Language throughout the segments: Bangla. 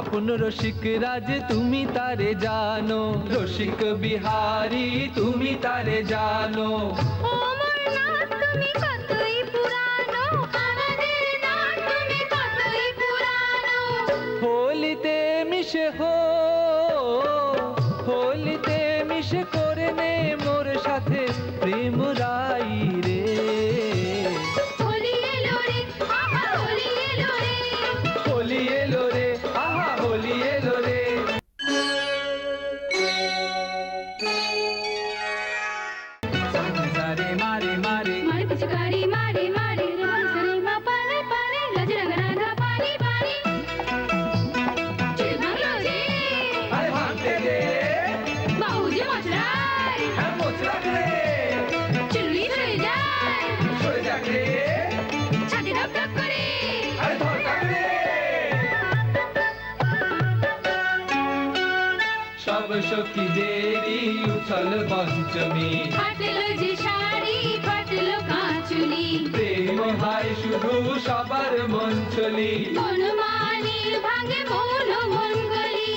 আপন রসিক রাজ তুমি তারে জানো। রসিক বিহারি তুমি তারে জানো। হোলিতে মিশে হো হোলিতে মিশে করে নে মোর সাথে প্রেম রাই। সব সখীদেরই উছল পঞ্চমী। ফাটলো যে শাড়ি ফাটলো কাঁচুলি। প্রেম হয় শুধু সবার মন চলি ভাঙে মন মন গলি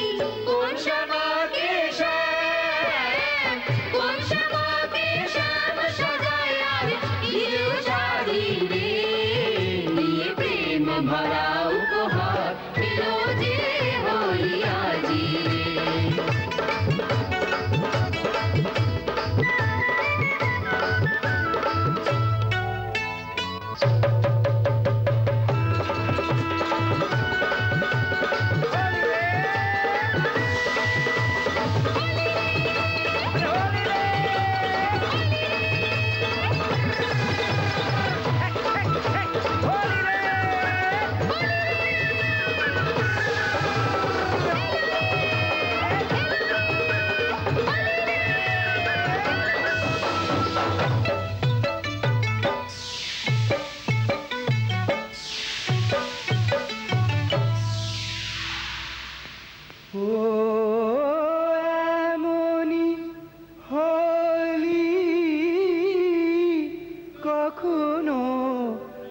কোন শ্যামাকে প্রেম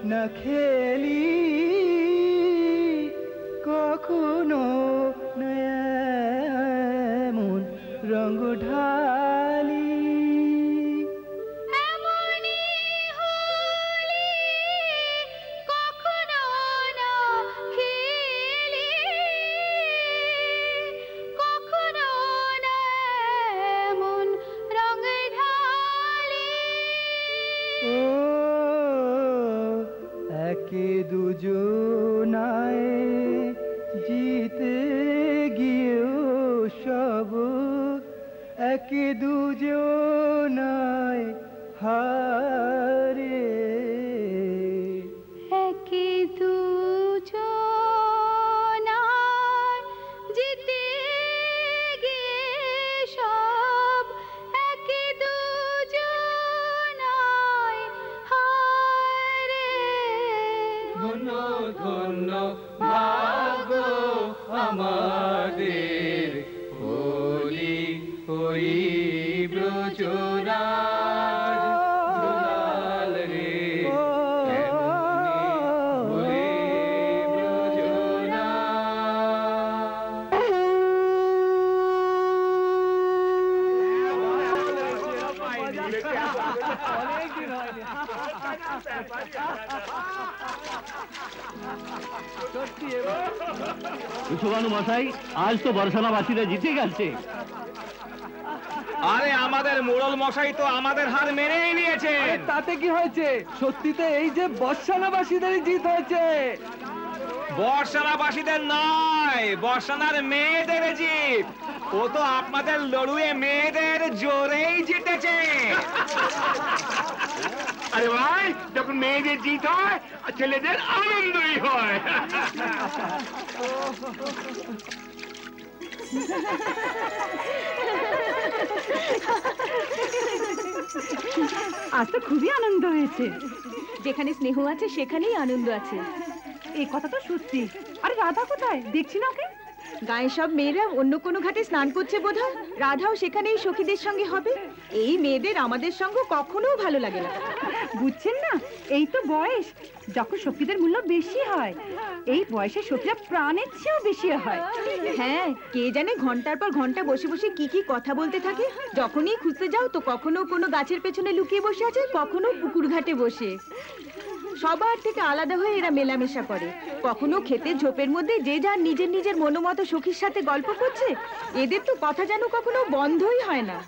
না খেলি কখনো। একে দুজনায় হারে। একে দুজনার জিতে গিয়ে সব। একে দুজনায় হারে। ধন্য ধন্য ভাগ্য আমাদের। Hori সুবানু মশাই আজ তো বর্ষানাবাসীরা জিতে গেছে। আরে আমাদের মোড়ল মশাই তো আমাদের হার মেনেই নিয়েছে। তাতে কি হয়েছে? সত্যিতে এই যে বর্ষানাবাসীদেরই জিত হয়েছে। বর্ষানাবাসীদের নয় বর্ষানার মেয়েদের জিত। ও তো আপনাদের লড়ুয়ে মেয়েদের জোরেই জিতেছে। আরে ভাই যখন মেয়েদের জিত হয় আর ছেলেদের আনন্দই হয়। আজ তো খুবই আনন্দ হয়েছে। যেখানে স্নেহ আছে সেখানেই আনন্দ আছে। এই কথা তো সত্যি। আরে রাধা কোথায়? দেখছি না ওকে। গায়ে সব মেয়েরা অন্য কোনো ঘাটে স্নান করছে বোধহয়? রাধাও সেখানেই সখীদের সঙ্গে হবে। এই মেয়েদের আমাদের সঙ্গে কখনো ভালো লাগে না। বুঝছেন না? এই তো বয়স। যখন সখীদের মূল্য বেশি হয়, এই বয়সে সখীরা প্রাণের চেয়েও বেশি হয়। হ্যাঁ কে জানে ঘণ্টার পর ঘণ্টা বসে বসে কি কি কথা বলতে থাকে। যখনই খুঁজতে যাও তো কখনো কোনো গাছের পেছনে লুকিয়ে বসে আছে, কখনো পুকুর ঘাটে বসে। সবার থেকে আলাদা হয়ে এরা মেলামেশা করে। কখনো খেতে ঝোপের মধ্যে যে যার নিজের নিজের মনোমতো সখীর সাথে গল্প করছে এদের তো কথা যেন কখনো বন্ধই হয় না।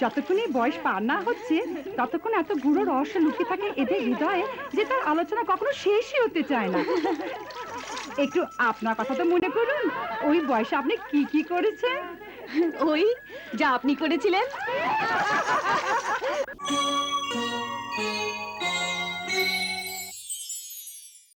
যতক্ষণ এই বয়স পার না হচ্ছে ততক্ষণ এত গুঁড়ো রহস্য লুকিয়ে থাকে এদের হৃদয়ে যে তার আলোচনা কখনো শেষই হতে চায় না। একটু আপনার কথা তো মনে করুন ওই বয়সে আপনি কি কি করেছেন? ওই যা আপনি করেছিলেন।